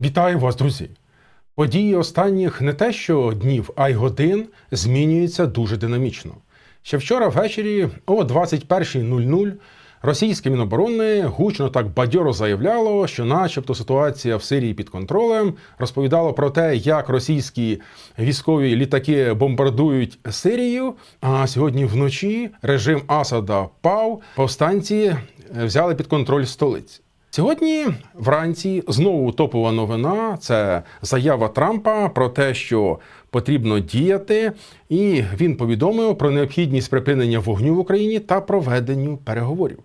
Вітаю вас, друзі! Події останніх не те, що днів, а й годин змінюються дуже динамічно. Ще вчора ввечері о 21.00 російське міноборони гучно так бадьоро заявляло, що, начебто, ситуація в Сирії під контролем, розповідало про те, як російські військові літаки бомбардують Сирію. А сьогодні вночі режим Асада пав, повстанці взяли під контроль столиці. Сьогодні вранці знову топова новина це заява Трампа про те, що потрібно діяти, і він повідомив про необхідність припинення вогню в Україні та проведенню переговорів.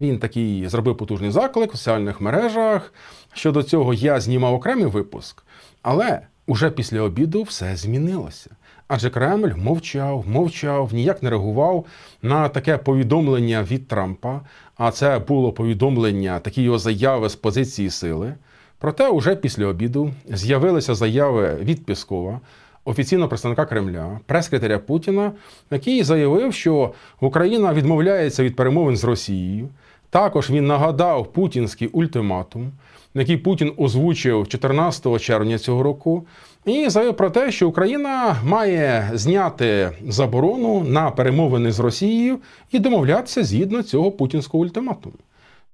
Він такий зробив потужний заклик у соціальних мережах. Щодо цього я знімав окремий випуск, але уже після обіду все змінилося. Адже Кремль мовчав, мовчав, ніяк не реагував на таке повідомлення від Трампа. А це було повідомлення, такі його заяви з позиції сили. Проте, уже після обіду з'явилися заяви від Піскова, офіційного представника Кремля, прес-секретаря Путіна, який заявив, що Україна відмовляється від перемовин з Росією. Також він нагадав путінський ультиматум, який Путін озвучив 14 червня цього року, і заявив про те, що Україна має зняти заборону на перемовини з Росією і домовлятися згідно цього путінського ультиматуму.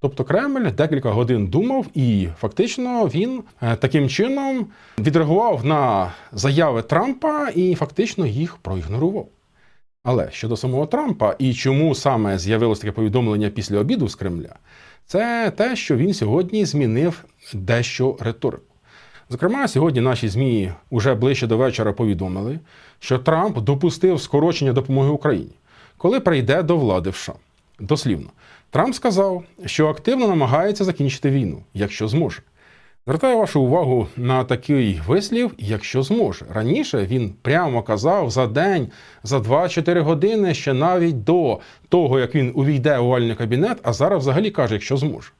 Тобто Кремль декілька годин думав, і фактично він е, таким чином відреагував на заяви Трампа і фактично їх проігнорував. Але щодо самого Трампа і чому саме з'явилось таке повідомлення після обіду з Кремля, це те, що він сьогодні змінив дещо риторику. Зокрема, сьогодні наші ЗМІ уже ближче до вечора повідомили, що Трамп допустив скорочення допомоги Україні, коли прийде до влади в США. Дослівно, Трамп сказав, що активно намагається закінчити війну, якщо зможе. Звертаю вашу увагу на такий вислів, якщо зможе. Раніше він прямо казав за день, за 2-4 години, ще навіть до того, як він увійде у овальний кабінет, а зараз взагалі каже, якщо зможе.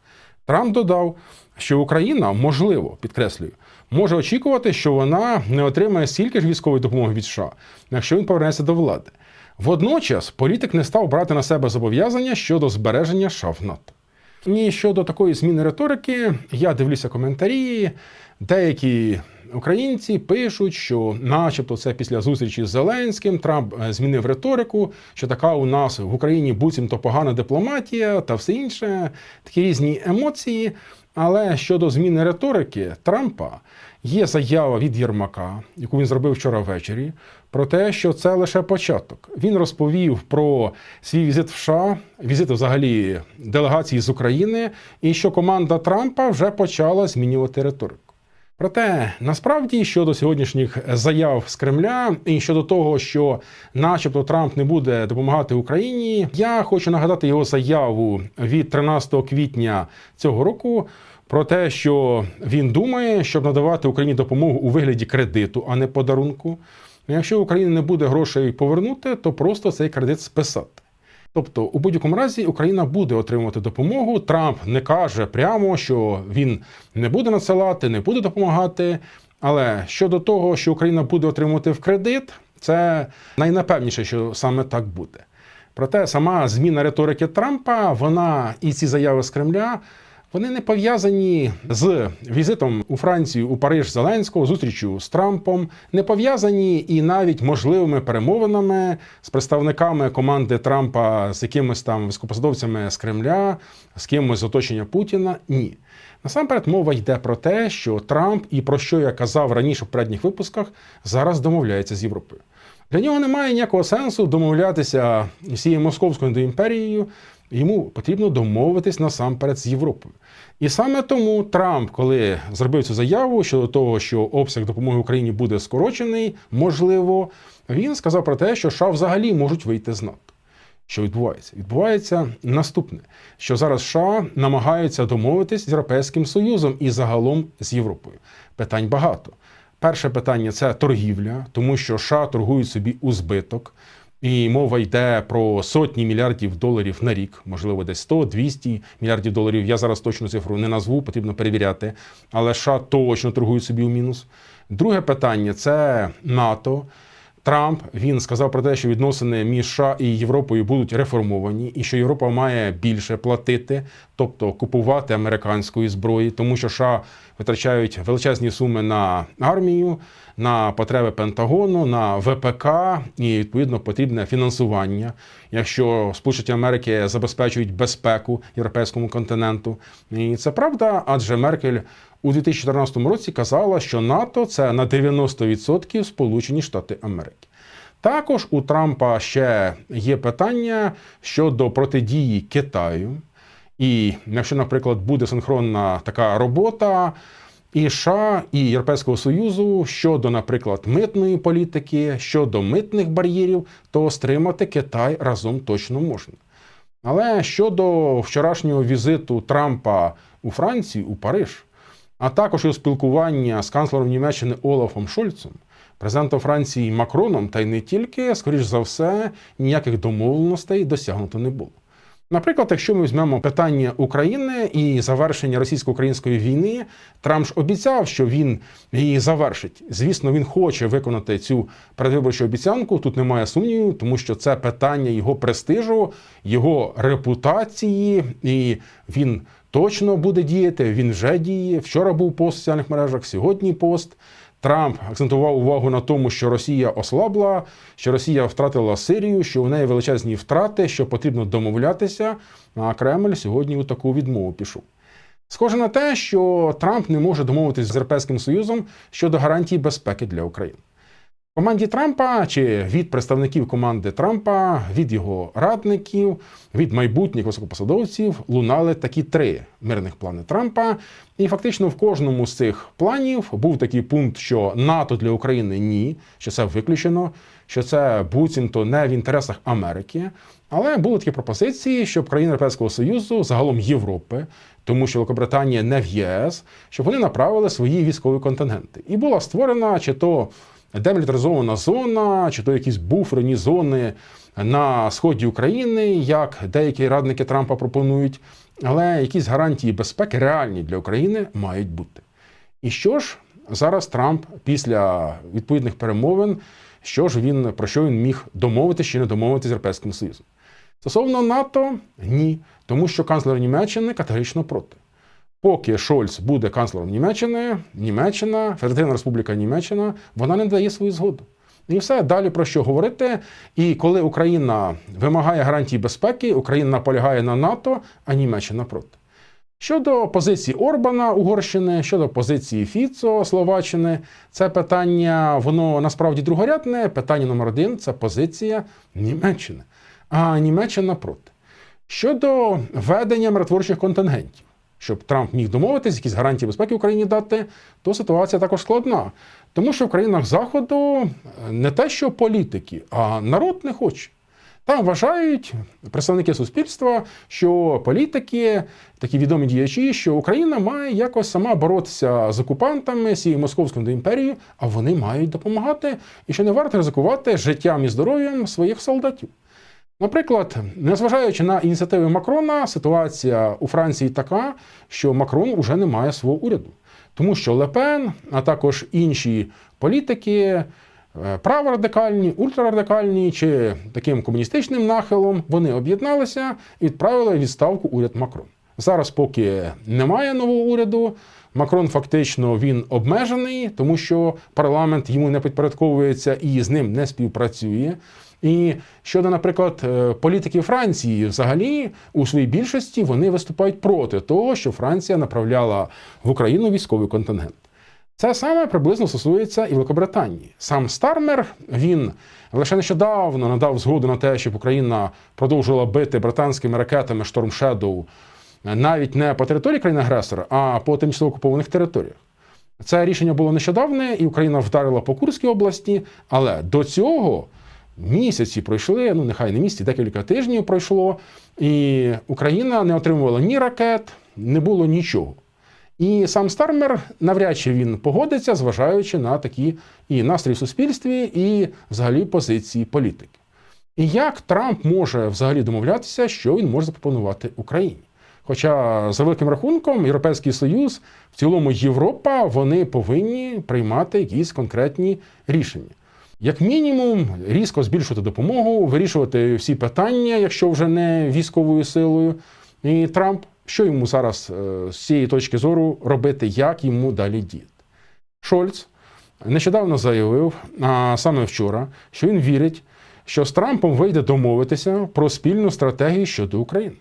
Трамп додав, що Україна, можливо, підкреслюю, може очікувати, що вона не отримає стільки ж військової допомоги від США, якщо він повернеться до влади. Водночас політик не став брати на себе зобов'язання щодо збереження США в НАТО. І щодо такої зміни риторики, я дивлюся коментарі. Деякі українці пишуть, що, начебто, це після зустрічі з Зеленським Трамп е, змінив риторику, що така у нас в Україні буцімто погана дипломатія та все інше, такі різні емоції. Але щодо зміни риторики Трампа є заява від Єрмака, яку він зробив вчора ввечері, про те, що це лише початок. Він розповів про свій візит в США, візит взагалі делегації з України, і що команда Трампа вже почала змінювати риторику. Проте насправді щодо сьогоднішніх заяв з Кремля і щодо того, що, начебто, Трамп не буде допомагати Україні, я хочу нагадати його заяву від 13 квітня цього року. Про те, що він думає, щоб надавати Україні допомогу у вигляді кредиту, а не подарунку. Ну, Якщо Україні не буде грошей повернути, то просто цей кредит списати. Тобто, у будь-якому разі Україна буде отримувати допомогу. Трамп не каже прямо, що він не буде надсилати, не буде допомагати. Але щодо того, що Україна буде отримувати в кредит, це найнапевніше, що саме так буде. Проте сама зміна риторики Трампа, вона і ці заяви з Кремля. Вони не пов'язані з візитом у Францію у Париж Зеленського, зустрічю з Трампом, не пов'язані і навіть можливими перемовинами з представниками команди Трампа, з якимись там високопосадовцями з Кремля, з кимось з оточення Путіна. Ні. Насамперед мова йде про те, що Трамп і про що я казав раніше в передніх випусках, зараз домовляється з Європою. Для нього немає ніякого сенсу домовлятися цією московською імперією. Йому потрібно домовитись насамперед з Європою. І саме тому Трамп, коли зробив цю заяву щодо того, що обсяг допомоги Україні буде скорочений, можливо, він сказав про те, що США взагалі можуть вийти з НАТО. Що відбувається? Відбувається наступне: що зараз США намагаються домовитись з Європейським Союзом і загалом з Європою. Питань багато. Перше питання це торгівля, тому що США торгують собі у збиток. І мова йде про сотні мільярдів доларів на рік, можливо, десь 100-200 мільярдів доларів. Я зараз точну цифру не назву, потрібно перевіряти. Але США точно торгують собі у мінус. Друге питання це НАТО. Трамп він сказав про те, що відносини між США і Європою будуть реформовані, і що Європа має більше платити, тобто купувати американської зброї, тому що США витрачають величезні суми на армію, на потреби Пентагону, на ВПК і відповідно потрібне фінансування. Якщо Сполучені Америки забезпечують безпеку європейському континенту, і це правда, адже Меркель у 2014 році казала, що НАТО це на 90% Сполучені Штати Америки. Також у Трампа ще є питання щодо протидії Китаю. І якщо, наприклад, буде синхронна така робота і США, і Європейського Союзу щодо, наприклад, митної політики, щодо митних бар'єрів, то стримати Китай разом точно можна. Але щодо вчорашнього візиту Трампа у Франції, у Париж, а також його спілкування з канцлером Німеччини Олафом Шольцем, президентом Франції Макроном, та й не тільки, скоріш за все, ніяких домовленостей досягнуто не було. Наприклад, якщо ми візьмемо питання України і завершення російсько-української війни, Трамп ж обіцяв, що він її завершить. Звісно, він хоче виконати цю передвиборчу обіцянку. Тут немає сумнівів, тому що це питання його престижу, його репутації, і він точно буде діяти. Він вже діє. Вчора був пост в соціальних мережах, сьогодні пост. Трамп акцентував увагу на тому, що Росія ослабла, що Росія втратила Сирію, що у неї величезні втрати, що потрібно домовлятися. А Кремль сьогодні у таку відмову пішов. Схоже на те, що Трамп не може домовитися з Європейським Союзом щодо гарантій безпеки для України. Команді Трампа чи від представників команди Трампа, від його радників, від майбутніх високопосадовців лунали такі три мирних плани Трампа. І фактично в кожному з цих планів був такий пункт, що НАТО для України ні, що це виключено, що це буцімто не в інтересах Америки. Але були такі пропозиції, щоб країни Європейського Союзу, загалом Європи, тому що Великобританія не в ЄС, щоб вони направили свої військові контингенти. І була створена чи то демілітаризована зона, чи то якісь буферні зони на сході України, як деякі радники Трампа пропонують, але якісь гарантії безпеки реальні для України мають бути. І що ж зараз Трамп після відповідних перемовин, що ж він про що він міг домовитися чи не домовитися з Європейським Союзом? Стосовно НАТО, ні, тому що канцлер Німеччини категорично проти. Поки Шольц буде канцлером Німеччини, Німеччина, Федеративна Республіка Німеччина, вона не дає свою згоду. І все далі про що говорити. І коли Україна вимагає гарантій безпеки, Україна наполягає на НАТО, а Німеччина проти. Щодо позиції Орбана Угорщини, щодо позиції Фіцо Словаччини, це питання, воно насправді другорядне. Питання номер один це позиція Німеччини. А Німеччина проти. Щодо ведення миротворчих контингентів щоб Трамп міг домовитись, якісь гарантії безпеки Україні дати, то ситуація також складна. Тому що в країнах Заходу не те, що політики, а народ не хоче. Там вважають представники суспільства, що політики, такі відомі діячі, що Україна має якось сама боротися з окупантами, з цією московською імперією, а вони мають допомагати, і що не варто ризикувати життям і здоров'ям своїх солдатів. Наприклад, незважаючи на ініціативи Макрона, ситуація у Франції така, що Макрон уже не має свого уряду, тому що Лепен, а також інші політики, е, праворадикальні, ультрарадикальні чи таким комуністичним нахилом, вони об'єдналися і відправили відставку уряд Макрон. Зараз, поки немає нового уряду, Макрон фактично він обмежений, тому що парламент йому не підпорядковується і з ним не співпрацює. І щодо, наприклад, е, політики Франції, взагалі у своїй більшості вони виступають проти того, що Франція направляла в Україну військовий контингент. Це саме приблизно стосується і Великобританії. Сам Стармер він лише нещодавно надав згоду на те, щоб Україна продовжувала бити британськими ракетами Storm Shadow навіть не по території країни-агресора, а по тимчасово окупованих територіях. Це рішення було нещодавне, і Україна вдарила по Курській області, але до цього. Місяці пройшли, ну нехай не місяці, декілька тижнів пройшло, і Україна не отримувала ні ракет, не було нічого. І сам Стармер навряд чи він погодиться, зважаючи на такі і настрій в суспільстві, і взагалі позиції політики. І як Трамп може взагалі домовлятися, що він може запропонувати Україні? Хоча, за великим рахунком, Європейський Союз, в цілому Європа, вони повинні приймати якісь конкретні рішення. Як мінімум, різко збільшувати допомогу, вирішувати всі питання, якщо вже не військовою силою. І Трамп, що йому зараз е, з цієї точки зору робити, як йому далі діяти? Шольц нещодавно заявив, а саме вчора, що він вірить, що з Трампом вийде домовитися про спільну стратегію щодо України.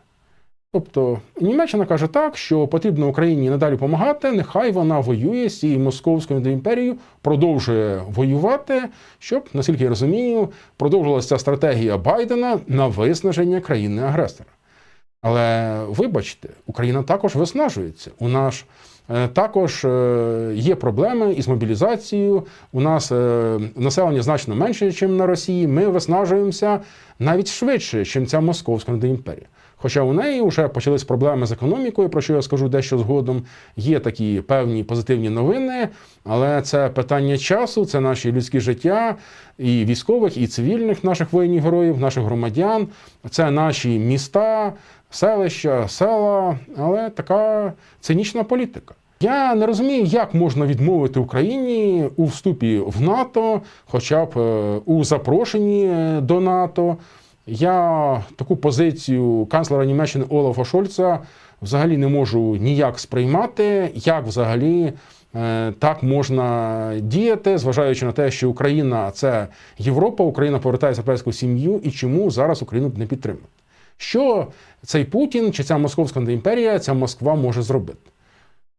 Тобто Німеччина каже так, що потрібно Україні надалі допомагати, нехай вона воює з цією московською імперією, продовжує воювати, щоб, наскільки я розумію, продовжилася стратегія Байдена на виснаження країни-агресора. Але вибачте, Україна також виснажується. У нас е, також е, є проблеми із мобілізацією. У нас е, населення значно менше, ніж на Росії. Ми виснажуємося навіть швидше, ніж ця московська імперія. Хоча у неї вже почались проблеми з економікою, про що я скажу дещо згодом. Є такі певні позитивні новини, але це питання часу, це наші людські життя і військових, і цивільних наших воїнів героїв, наших громадян, це наші міста, селища, села, але така цинічна політика. Я не розумію, як можна відмовити Україні у вступі в НАТО, хоча б е, у запрошенні е, до НАТО. Я таку позицію канцлера Німеччини Олафа Шольца взагалі не можу ніяк сприймати, як взагалі е, так можна діяти, зважаючи на те, що Україна це Європа, Україна повертається в європейську сім'ю, і чому зараз Україну не підтримати? Що цей Путін чи ця Московська імперія, ця Москва може зробити?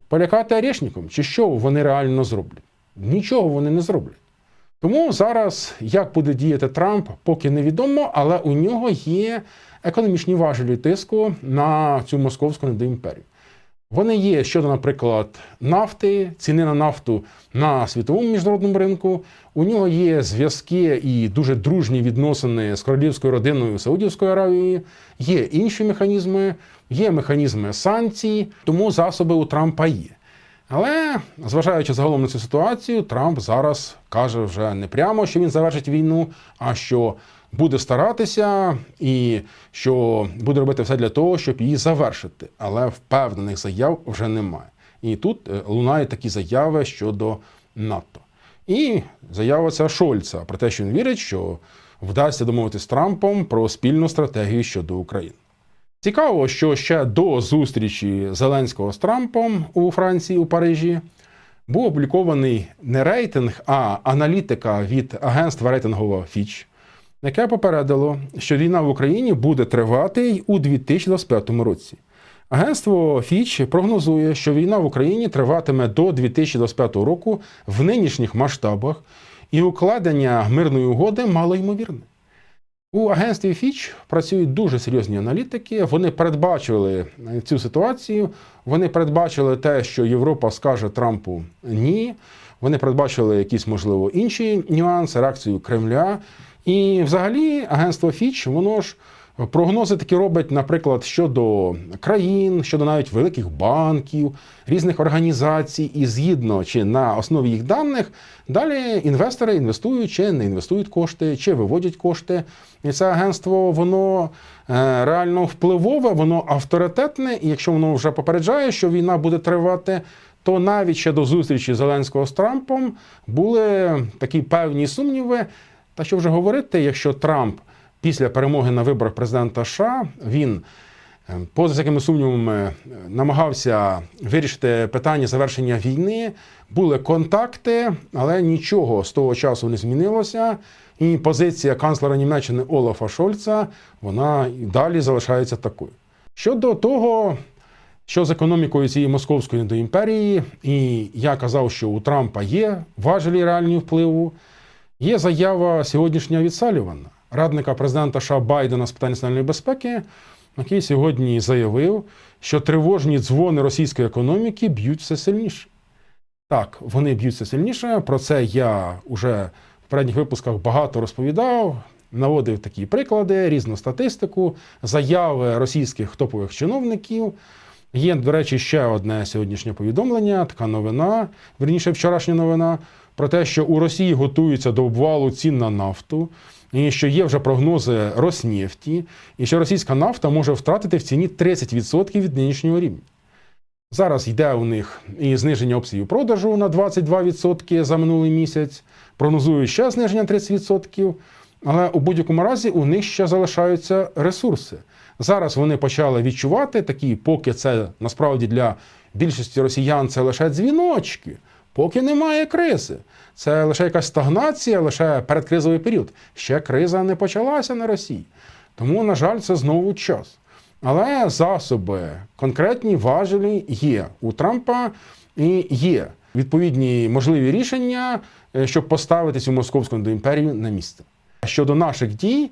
Полякати орешником? Чи що вони реально зроблять? Нічого вони не зроблять. Тому зараз, як буде діяти Трамп, поки невідомо, але у нього є економічні важелі тиску на цю московську імперію. Вони є щодо, наприклад, нафти, ціни на нафту на світовому міжнародному ринку. У нього є зв'язки і дуже дружні відносини з королівською родиною Саудівської Аравії. Є інші механізми, є механізми санкцій, тому засоби у Трампа є. Але зважаючи загалом на цю ситуацію, Трамп зараз каже вже не прямо, що він завершить війну, а що буде старатися і що буде робити все для того, щоб її завершити. Але впевнених заяв вже немає. І тут е, лунають такі заяви щодо НАТО. І заява ця Шольца про те, що він вірить, що вдасться домовитися з Трампом про спільну стратегію щодо України. Цікаво, що ще до зустрічі Зеленського з Трампом у Франції у Парижі був опублікований не рейтинг, а аналітика від агентства рейтингового Fitch, яке попередило, що війна в Україні буде тривати й у 2025 році. Агентство Fitch прогнозує, що війна в Україні триватиме до 2025 року в нинішніх масштабах, і укладення мирної угоди мало ймовірне. У агентстві Fitch працюють дуже серйозні аналітики. Вони передбачили цю ситуацію. Вони передбачили те, що Європа скаже Трампу ні. Вони передбачили якісь, можливо, інші нюанси, реакцію Кремля. І взагалі агентство Fitch, воно ж прогнози такі робить, наприклад, щодо країн, щодо навіть великих банків, різних організацій, і згідно чи на основі їх даних, далі інвестори інвестують чи не інвестують кошти, чи виводять кошти. І це агентство, воно е, реально впливове, воно авторитетне, і якщо воно вже попереджає, що війна буде тривати. То навіть ще до зустрічі Зеленського з Трампом були такі певні сумніви. Та що вже говорити, якщо Трамп після перемоги на виборах президента США він е, поза всякими сумнівами намагався вирішити питання завершення війни. Були контакти, але нічого з того часу не змінилося. І позиція канцлера Німеччини Олафа Шольца вона і далі залишається такою. Щодо того, що з економікою цієї московської імперії, і я казав, що у Трампа є важелі реальні впливу. Є заява сьогоднішня від Салівана, радника президента США Байдена з питань національної безпеки, який сьогодні заявив, що тривожні дзвони російської економіки б'ють все сильніше. Так, вони б'ють все сильніше. Про це я вже в передніх випусках багато розповідав, наводив такі приклади, різну статистику, заяви російських топових чиновників. Є, до речі, ще одне сьогоднішнє повідомлення, така новина, верніше вчорашня новина, про те, що у Росії готуються до обвалу цін на нафту, і що є вже прогнози Роснефті, і що російська нафта може втратити в ціні 30% від нинішнього рівня. Зараз йде у них і зниження обсягів продажу на 22% за минулий місяць. Прогнозують ще зниження 30%. Але у будь-якому разі у них ще залишаються ресурси. Зараз вони почали відчувати такі, поки це насправді для більшості росіян це лише дзвіночки, поки немає кризи. Це лише якась стагнація, лише передкризовий період. Ще криза не почалася на Росії. Тому, на жаль, це знову час. Але засоби конкретні важелі є у Трампа і є відповідні можливі рішення, е, щоб поставити цю московську імперію на місце. Щодо наших дій,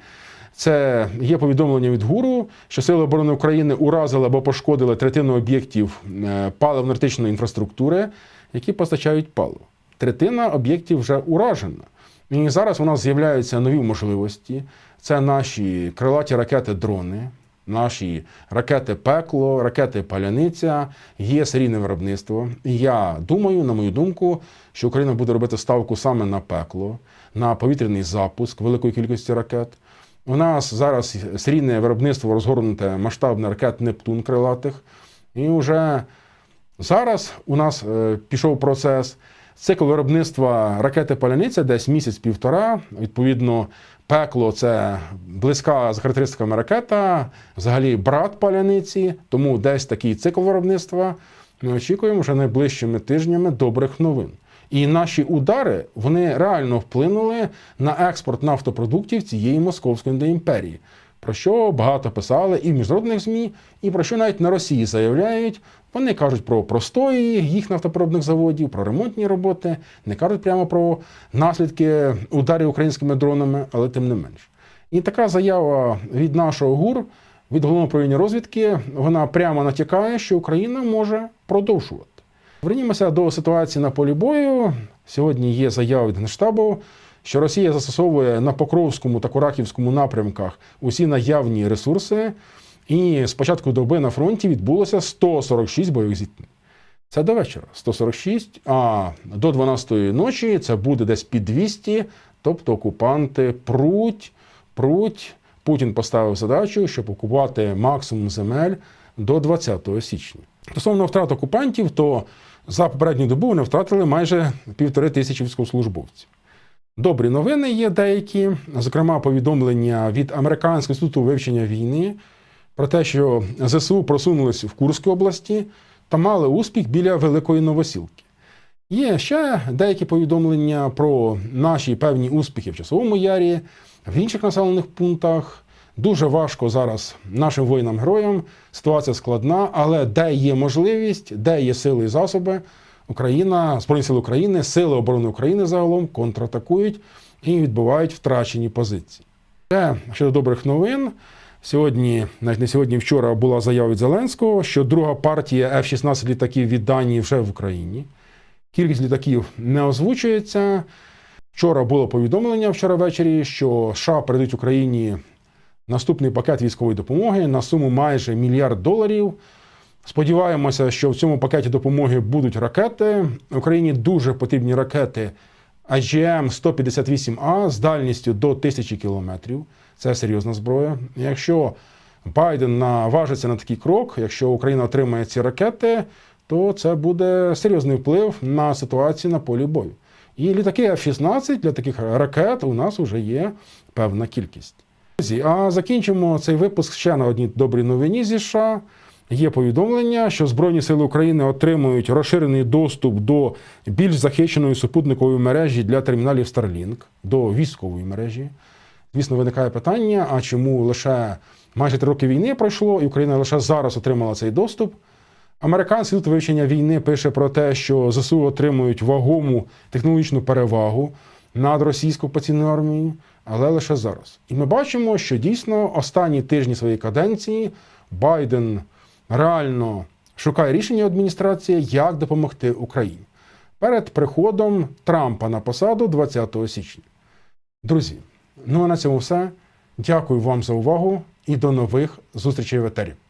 це є повідомлення від ГУРу, що Сили оборони України уразили або пошкодили третину об'єктів е, паливно-енергетичної інфраструктури, які постачають паливо. Третина об'єктів вже уражена. І зараз у нас з'являються нові можливості. Це наші крилаті ракети-дрони, наші ракети пекло, ракети паляниця, є серійне виробництво. І я думаю, на мою думку, що Україна буде робити ставку саме на пекло, на повітряний запуск великої кількості ракет. У нас зараз серійне виробництво розгорнуте масштабне ракет Нептун крилатих. І вже зараз у нас е, пішов процес. Цикл виробництва ракети Паляниця десь місяць-півтора. Відповідно, пекло це близька з характеристиками ракета, взагалі брат паляниці, тому десь такий цикл виробництва. Ми очікуємо вже найближчими тижнями добрих новин. І наші удари вони реально вплинули на експорт нафтопродуктів цієї московської імперії, про що багато писали і в міжнародних ЗМІ, і про що навіть на Росії заявляють. Вони кажуть про простої їх нафтопереробних заводів, про ремонтні роботи, не кажуть прямо про наслідки ударів українськими дронами, але тим не менш. І така заява від нашого ГУР, від головного управління розвідки, вона прямо натякає, що Україна може продовжувати. Вернімося до ситуації на полі бою. Сьогодні є заява від Генштабу, що Росія застосовує на Покровському та Кураківському напрямках усі наявні ресурси. І з початку доби на фронті відбулося 146 бойових зіткнень. Це до вечора 146, а до 12-ї ночі це буде десь під 200, тобто окупанти пруть, пруть. Путін поставив задачу, щоб окупувати максимум земель до 20 січня. Стосовно втрат окупантів, то за попередню добу вони втратили майже півтори тисячі військовослужбовців. Добрі новини є деякі, зокрема, повідомлення від Американського інституту вивчення війни про те, що ЗСУ просунулись в Курській області та мали успіх біля Великої Новосілки. Є ще деякі повідомлення про наші певні успіхи в Часовому Ярі, в інших населених пунктах. Дуже важко зараз нашим воїнам-героям. Ситуація складна, але де є можливість, де є сили і засоби, Україна, Збройні сили України, Сили оборони України загалом контратакують і відбувають втрачені позиції. Це щодо добрих новин. Сьогодні, навіть не сьогодні, вчора була заява від Зеленського, що друга партія F-16 літаків від Данії вже в Україні. Кількість літаків не озвучується. Вчора було повідомлення вчора ввечері, що США передають Україні наступний пакет військової допомоги на суму майже мільярд доларів. Сподіваємося, що в цьому пакеті допомоги будуть ракети. Україні дуже потрібні ракети AGM 158 а з дальністю до 1000 кілометрів. Це серйозна зброя. Якщо Байден наважиться на такий крок, якщо Україна отримає ці ракети, то це буде серйозний вплив на ситуацію на полі бою. І літаки F-16 для таких ракет у нас вже є певна кількість. А закінчимо цей випуск ще на одній добрій новині зі США. Є повідомлення, що Збройні сили України отримують розширений доступ до більш захищеної супутникової мережі для терміналів Starlink, до військової мережі. Звісно, виникає питання: а чому лише майже три роки війни пройшло, і Україна лише зараз отримала цей доступ? Американський інститут вивчення війни пише про те, що ЗСУ отримують вагому технологічну перевагу над російською окупаційною армією, але лише зараз. І ми бачимо, що дійсно останні тижні своєї каденції Байден реально шукає рішення адміністрації, як допомогти Україні перед приходом Трампа на посаду 20 січня. Друзі, ну а на цьому все. Дякую вам за увагу і до нових зустрічей в етері.